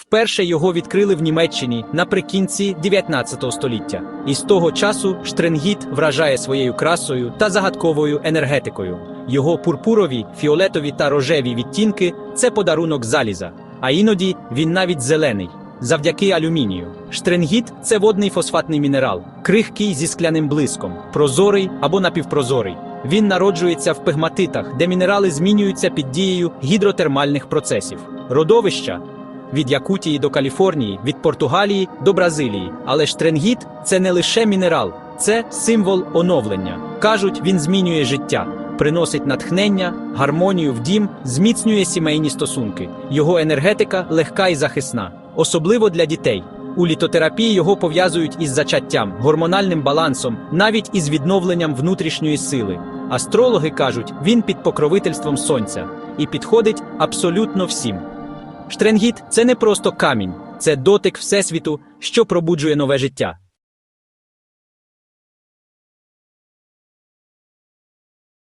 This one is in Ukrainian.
Вперше його відкрили в Німеччині наприкінці 19 століття. І з того часу штренгіт вражає своєю красою та загадковою енергетикою. Його пурпурові, фіолетові та рожеві відтінки це подарунок заліза, а іноді він навіть зелений. Завдяки алюмінію. Штренгіт це водний фосфатний мінерал, крихкий зі скляним блиском, прозорий або напівпрозорий. Він народжується в пегматитах, де мінерали змінюються під дією гідротермальних процесів. Родовища від Якутії до Каліфорнії, від Португалії до Бразилії. Але штренгіт це не лише мінерал, це символ оновлення. Кажуть, він змінює життя, приносить натхнення, гармонію в дім, зміцнює сімейні стосунки. Його енергетика легка і захисна, особливо для дітей. У літотерапії його пов'язують із зачаттям, гормональним балансом, навіть із відновленням внутрішньої сили. Астрологи кажуть, він під покровительством сонця і підходить абсолютно всім. Штренгіт це не просто камінь, це дотик Всесвіту, що пробуджує нове життя.